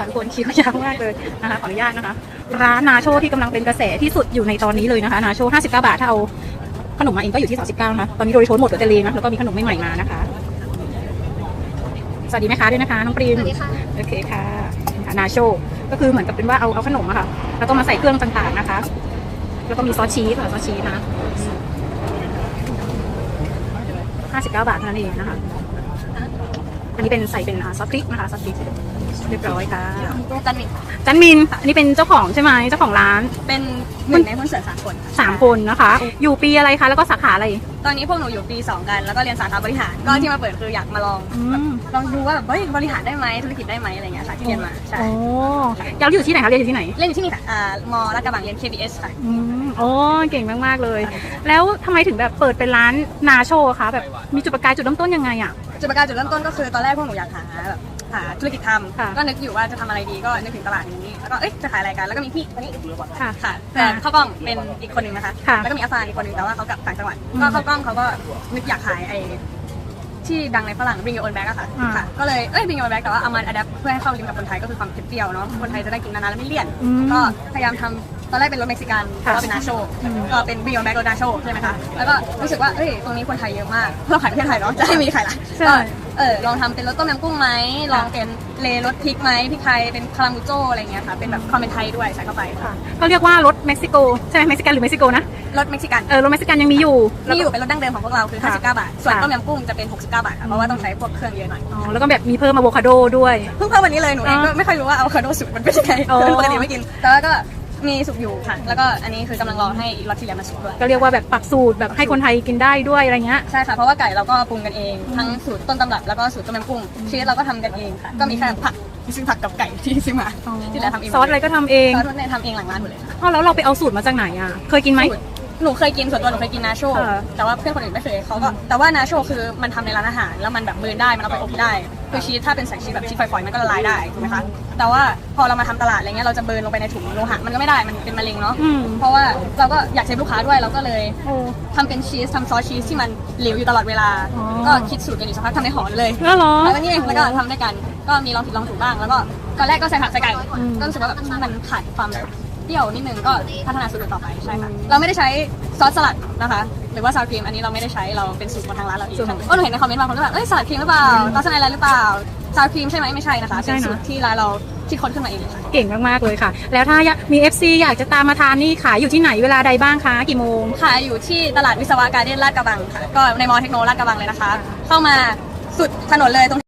ค่ะทุกคนคิวยาวมากเลยนะคะขออนุญาตนะคะ ร้านนาโชที่กำลังเป็นกระแสที่สุดอยู่ในตอนนี้เลยนะคะนาโช59 บาทถ้าเอาขนมมาเองก็อยู่ที่ 39นะคะตอนนี้โดริโทสหมดเหลือแต่เลนะแล้วก็มีขนมใหม่ๆมานะคะ สวัสดีแม่ค้าด้วยนะคะน้องปรีมสวัสดีค่ะโอเคค่ะค่ะนาโชก็คือเหมือนกับเป็นว่าเอาเอาขนมอะค่ะ แล้วก็มาใส่เครื่องต่างๆนะคะ แล้วก็มีซอสชีสค่ะซอสชีสนะ59 บาทเท่านั้นเองนะคะ อันนี้เป็นใส่เป็นอ่าซอสพริกนะคะซอสพริกเรียบร้อยค่ะจันมินจันมินอันนี้เป็นเจ้าของใช่ไหมเจ้าของร้าน เป็นหนึ่งในหุ้นส่วนสามคนสามคนนะคะ อยู่ปีอะไรคะแล้วก็สาขาอะไร ตอนนี้พวกหนูอยู่ปี2กัน แล้วก็เรียนสาขาบริหารก็ที่มาเปิดคืออยากมาลองอืมแบบลองดูว่าแบบเฮ้ยบริหารได้ไหมธุรกิจได้ไหมอะไรเงี้ยค่ะที่เรียนมาใช่โอ้เราอยู่ที่ไหนคะเรียนอยู่ที่ไหนเรียนอยู่ที่นี่ค่ะอ่ามอลาดกระบังเรียน KBS ค่ะอืมโอ้เก่งมากๆเลย แล้วทำไมถึงแบบเปิดเป็นร้านนาโชว์คะแบบมีจุดประกายจุดเริ่มต้นยังไงอะ จุดประกายจุดเริ่มต้นก็คือตอนแรกพวกหนูอยากหาแบบหาธุรกิจทค่ะำก็นึกอยู่ว่าจะทำอะไรดีก็นึกถึงตลาดนี้แล้วก็เอ๊ะจะขายอะไรกันแล้วก็มีพี่คนนี้ค่ะค่ะแต่เข้ากล้องเป็นอีกคนหนึ่งนะคะค่ะแล้วก็มีอาฟานอีกคนหนึ่งแต่ว่าเขากลับต่างจังหวัดอืมก็เข้ากล้องเขาก็นึกอยากขายไอ้ที่ดังในฝรั่ง Bring Your Own Bag อะค่ะอ่า ค่ะ ก็เลยเอ้ย Bring Your Own Bag แต่ว่าเอามาอัดแอปเพื่อให้เข้าลิงก์กับคนไทยก็คือความเผ็ดเปรี้ยวเนาะคนไทยจะได้กินนานๆแล้วไม่เลี่ยน อืม ก็พยายามทำ ตอนแรกเป็นรสเม็กซิกันแต่ว่าเป็นนาโชอืมก็เป็น Bring Your Own Bag รสนาโชใช่ไหมคะ แล้วก็รู้สึกว่าเอ้ยตรงนี้คนไทยเยอะมากเราขายประเทศไทยเนาะจะให้มีใครล่ะใช่ก็เออลองทำเป็นรสต้มยำกุ้งไหมลองเป็นเลรสพริกไหมพริกไทยเป็นคารามูโจอะไรเงี้ยค่ะ เป็นแบบความเป็นไทยด้วยใส่เข้าไปค่ะก็เรียกว่ารถเม็กซิโกใช่ไหมเม็กซิกันหรือเม็กซิโกนะรสเม็กซิกัน เออรถเม็กซิกันยังมีอยู่ที่อยู่เป็นรสดั้งเดิมของพวกเราคือค่ะ59บาท ส่วนค่ะต้มยำกุ้งจะเป็น 69 บาทค่ะเพราะว่าต้องใช้พวกเครื่องเยอะหน่อย อ๋อแล้วก็แบบมีเพิ่มอะโวคาโดด้วย เพิ่งเพิ่มวันนี้เลยหนูเองก็อ๋อไม่ค่อยรู้ว่าอะโวคาโดสุกมันเป็นยังไงอ๋อปกติไม่กิน แต่ว่าก็ มีสุกอยู่ค่ะ แล้วก็อันนี้คือกำลังรอให้รสที่เหลือมาสุกด้วยก็เรียกว่าแบบปรับสูตรแบบให้คนไทยกินได้ด้วยอะไรเงี้ย ใช่ค่ะ เพราะว่าไก่เราก็ปรุงกันเอง ทั้งสูตรต้นตำรับแล้วก็สูตรต้มยำกุ้งชีสเราก็ทำกันเองค่ะ ก็มีแค่ผักซึ่งผักกับไก่ที่ซื้อมาที่เหลือทำเองซอสอะไรก็ทำเองซอสเนี่ยทำเองหลังร้านหมดเลยค่ะอ๋อแล้วเราไปเอาสูตรมาจากไหนอะ เคยกินไหมสูตร หนูเคยกินส่วนตัวหนูเคยกินนาโชค่ะ แต่ว่าเพื่อนคนอื่นไม่เคยเขาก็แต่ว่านาโชคือมันทำในร้านอาหาร แล้วมันแบบเบิร์นได้มันเอาไปอบได้คือชีสถ้าเป็นใส่ชีสแบบชีสฝอยๆมันก็ละลายได้ถูกไหมคะแต่ว่าพอเรามาทำตลาดอะไรเงี้ยเราจะเบิร์นลงไปในถุงโลหะมันก็ไม่ได้มันเป็นมะเร็งเนาะอืม เพราะว่าเราก็อยากเซฟลูกค้าด้วยเราก็เลย โอ้ ทำเป็นชีสทำซอสชีสที่มันเหลวอยู่ตลอดเวลา อ๋อ ก็คิดสูตรกันอยู่สักพักทำให้หอมเลยแล้วเหรอ แล้วก็นี่แล้วก็ทำด้วยกัน ก็มีลองผิดลองถูกบ้าง แล้วก็ตอนแรกก็ใส่ผักใส่ไก่ อืม ก็รู้สึกว่าแบบมันขาดความแบบเป รี้ยวนิดนึงก็พัฒนาสูตรต่อไปใช่ค่ะเราไม่ได้ใช้ซอสสลัดนะคะ หรือว่าซาวครีมอันนี้เราไม่ได้ใช้เราเป็นสูตรของทางร้านเราเองสูตรของก็หนูเห็นในคอมเมนต์บางคนก็แบบเอ้ยสลัดครีมหรือเปล่าซอสอะไรหรือเปล่าซาวครีมใช่ไหมไม่ใช่นะคะไม่ใช่เป็นนะสูตรที่ร้านเราคิดค้นขึ้นมาเองเลยค่ะเก่งมากๆเลยค่ะ แล้วถ้าอยากมี FC อยากจะตามมาทานนี่ขายอยู่ที่ไหนเวลาใดบ้างคะกี่โมงขายอยู่ที่ตลาดวิศวะการเด้นลาดกระบังค่ะก็ในมอเทคโนลาดกระบังเลยนะคะ เข้ามาสุดถนนเลยตรง